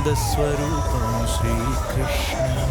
आनन्दस्वरूपं श्रीकृष्ण।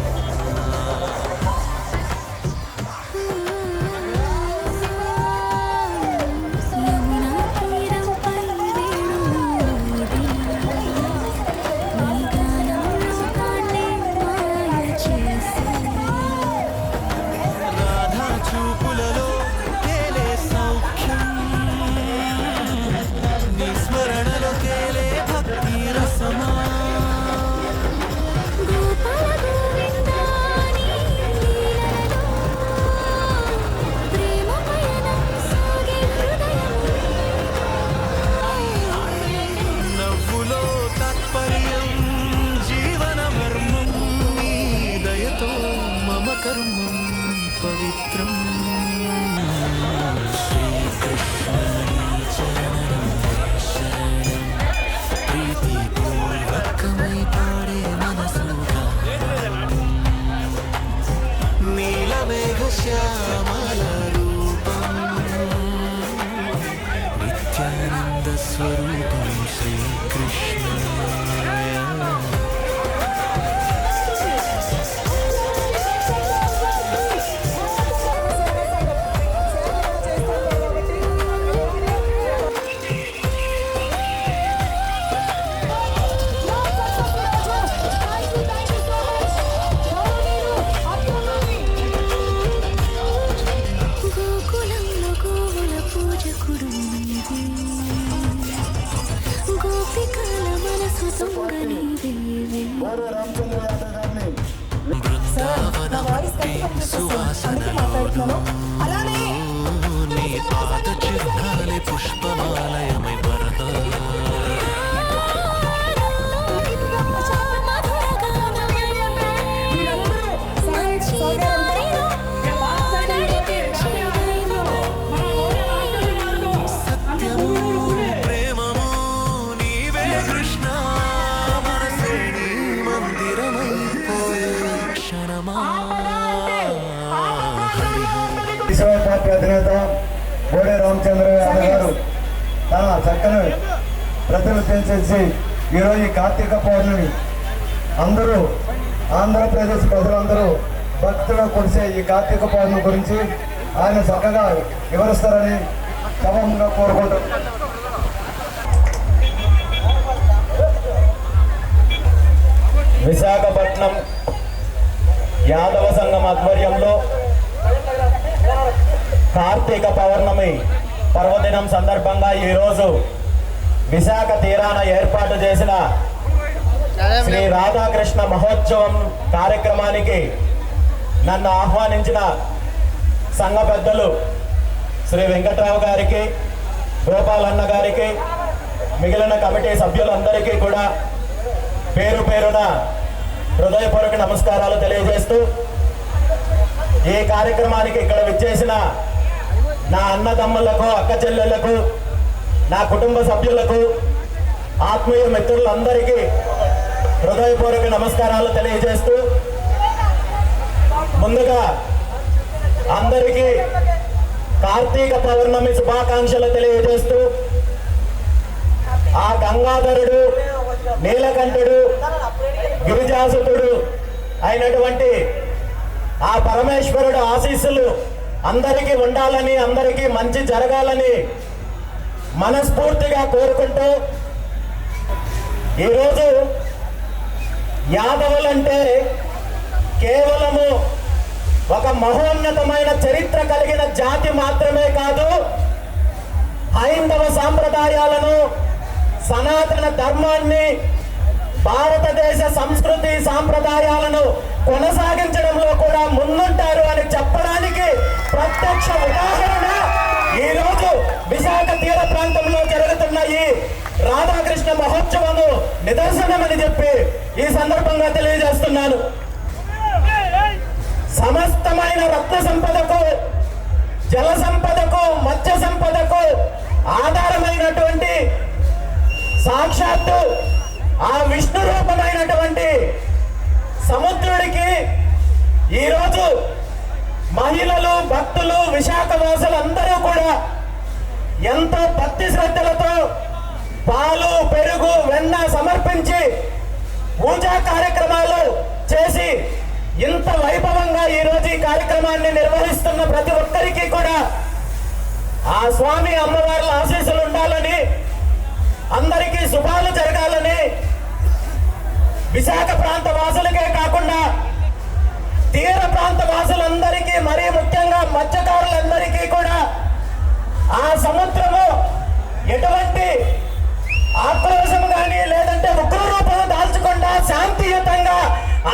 మనసు దొంగ నీవేవే బృందావనమట్టి సువాసనలోను నీ పాద చిహ్నాలే పుష్పమాలయ. పార్టీ అధినేత బోడే రామచంద్ర యాదవ్ గారు తన చక్కని ప్రతినిధ్యం చేసి ఈరోజు ఈ కార్తీక పౌర్ణమి అందరూ ఆంధ్రప్రదేశ్ ప్రజలందరూ భక్తులు కురిసే ఈ కార్తీక పౌర్ణమి గురించి ఆయన చక్కగా వివరిస్తారని సమంగా కోరుకుంటున్నాను విశాఖపట్నం యాదవ సంఘం ఆధ్వర్యంలో కార్తీక పౌర్ణమి పర్వదినం సందర్భంగా ఈరోజు విశాఖ తీరాన ఏర్పాటు చేసిన శ్రీ రాధాకృష్ణ మహోత్సవం కార్యక్రమానికి నన్ను ఆహ్వానించిన సంఘ పెద్దలు శ్రీ వెంకట్రావు గారికి గోపాలన్న గారికి మిగిలిన కమిటీ సభ్యులందరికీ కూడా పేరు పేరున హృదయపూర్వక నమస్కారాలు తెలియజేస్తూ ఈ కార్యక్రమానికి ఇక్కడ విచ్చేసిన నా అన్నదమ్ములకు అక్క చెల్లెళ్ళకు నా కుటుంబ సభ్యులకు ఆత్మీయ మిత్రులందరికీ హృదయపూర్వక నమస్కారాలు తెలియజేస్తూ ముందుగా అందరికీ కార్తీక పౌర్ణమి శుభాకాంక్షలు తెలియజేస్తూ ఆ గంగాధరుడు నీలకంఠుడు గిరిజాసుతుడు అయినటువంటి ఆ పరమేశ్వరుడు ఆశీస్సులు అందరికీ ఉండాలని అందరికీ మంచి జరగాలని మనస్ఫూర్తిగా కోరుకుంటూ ఈరోజు యాదవులంటే కేవలము ఒక మహోన్నతమైన చరిత్ర కలిగిన జాతి మాత్రమే కాదు హైందవ సాంప్రదాయాలను సనాతన ధర్మాన్ని భారతదేశ సంస్కృతి సాంప్రదాయాలను కొనసాగించడంలో కూడా ముందుంటారు అని చెప్పడానికి ప్రత్యక్ష ఉదాహరణ. ఈ రోజు విశాఖ తీర ప్రాంతంలో జరుగుతున్న ఈ రాధాకృష్ణ మహోత్సవము నిదర్శనమని చెప్పి ఈ సందర్భంగా తెలియజేస్తున్నాను. సమస్తమైన రత్న సంపదకు జల సంపదకు మత్స్య సంపదకు ఆధారమైనటువంటి సాక్షాత్తు ఆ విష్ణు రూపమైనటువంటి సముద్రుడికి ఈరోజు మహిళలు భక్తులు విశాఖ వాసులు అందరూ కూడా ఎంతో భక్తి శ్రద్ధలతో పాలు పెరుగు వెన్న సమర్పించి పూజా కార్యక్రమాలు చేసి ఇంత వైభవంగా ఈరోజు ఈ కార్యక్రమాన్ని నిర్వహిస్తున్న ప్రతి ఒక్కరికి కూడా ఆ స్వామి అమ్మవార్ల ఆశీస్సులు ఉండాలని అందరికీ శుభాలు జరగాలని ఆ సముద్రము ఎటువంటి ఆక్రోశం కానీ లేదంటే ఉగ్ర రూపం దాల్చకుండా శాంతియుతంగా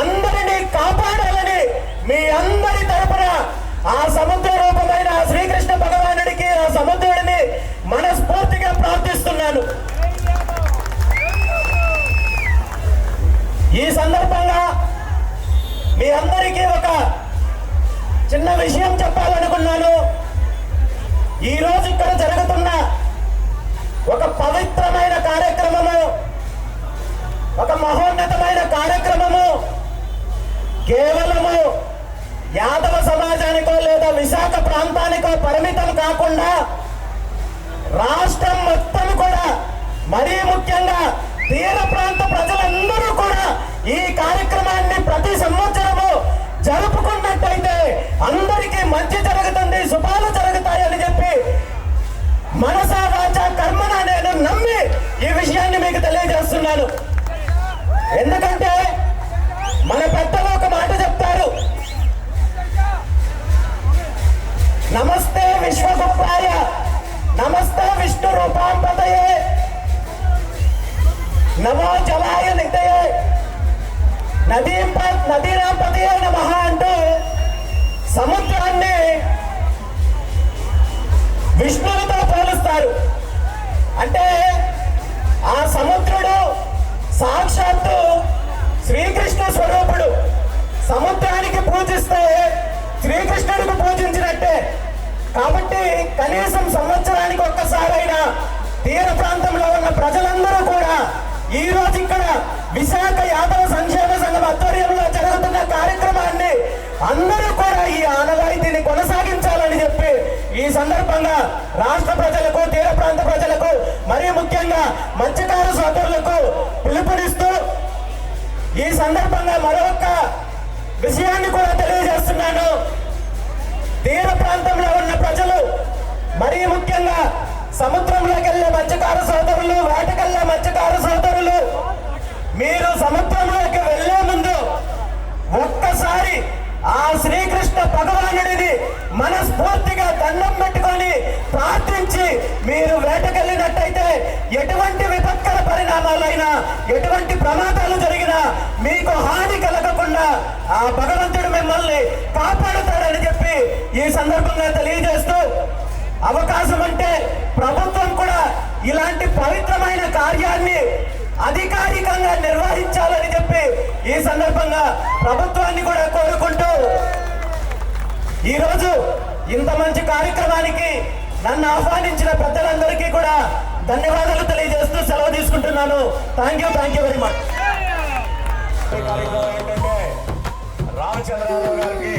అందరినీ కాపాడాలని మీ అందరి తరపున ఆ సముద్ర రూపమైన శ్రీకృష్ణ భగవానుడికి ఆ సముద్రుడిని మనస్ఫూర్తిగా ప్రార్థిస్తున్నాను. ఈ సందర్భంగా మీ అందరికీ ఒక చిన్న విషయం చెప్పాలనుకున్నాను. ఈ రోజు ఇక్కడ జరుగుతున్న ఒక పవిత్రమైన కార్యక్రమము ఒక మహోన్నతమైన కార్యక్రమము కేవలము యాదవ సమాజానికో లేదా విశాఖ ప్రాంతానికో పరిమితం కాకుండా రాష్ట్రం మొత్తం కూడా మరీ ముఖ్యంగా తీర ప్రాంత ప్రజలందరూ కూడా ఈ కార్యక్రమాన్ని ప్రతి సంవత్సరము జరుపుకున్నట్టయితే అందరికీ మంచి జరుగుతుంది శుభాలు జరుగుతాయని చెప్పి మనసా వాచ కర్మన నేను నమ్మి ఈ విషయాన్ని మీకు తెలియజేస్తున్నాను. ఎందుకంటే మన పెద్దలు ఒక మాట విష్ణువుతో పోలుస్తారు. అంటే ఆ సముద్రుడు సాక్షాత్తు శ్రీకృష్ణ స్వరూపుడు. సముద్రానికి పూజిస్తే శ్రీకృష్ణుడికి పూజించినట్టే. కాబట్టి కనీసం సంవత్సరానికి ఒక్కసారైనా తీర ప్రాంతంలో ఉన్న ప్రజలందరూ కూడా ఈ రోజు ఇక్కడ విశాఖ యాదవ సంక్షేమ సంఘం ఆధ్వర్యంలో జరుగుతున్న కార్యక్రమాన్ని అందరూ కూడా ఈ ఆనవాయితీని కొనసాగి ఈ సందర్భంగా రాష్ట్ర ప్రజలకు తీర ప్రాంత ప్రజలకు మరీ ముఖ్యంగా మత్స్యకార సోదరులకు పిలుపునిస్తూ ఈ సందర్భంగా మరొక విషయాన్ని కూడా తెలియజేస్తున్నాను. తీర ప్రాంతంలో ఉన్న ప్రజలు మరీ ముఖ్యంగా సముద్రంలోకి వెళ్ళే మత్స్యకార సోదరులు వేటకెళ్ళే మత్స్యకార సోదరులు మీరు సముద్రంలోకి వెళ్ళే ముందు ఒక్కసారి ఆ శ్రీకృష్ణ భగవానుడిని మనస్ఫూర్తిగా దండం పెట్టుకొని ప్రార్థించి మీరు వేటకెళ్ళినట్టయితే ఎటువంటి విపత్కర పరిణామాలైనా ఎటువంటి ప్రమాదాలు జరిగినా మీకు హాని కలగకుండా ఆ భగవంతుడు మిమ్మల్ని కాపాడుతాడని చెప్పి ఈ సందర్భంగా తెలియజేస్తూ అవకాశం అంటే ప్రభుత్వం కూడా ఇలాంటి పవిత్రమైన కార్యాన్ని అధికారికంగా నిర్వహించాలని చెప్పి ఈ సందర్భంగా ప్రభుత్వాన్ని కూడా కోరుకుంటూ ఈరోజు ఇంత మంచి కార్యక్రమానికి నన్ను ఆహ్వానించిన పెద్దలందరికీ కూడా ధన్యవాదాలు తెలియజేస్తూ సెలవు తీసుకుంటున్నాను. Thank you thank you very much కార్యక్రమం ఏంటంటే రామచంద్రరావు గారికి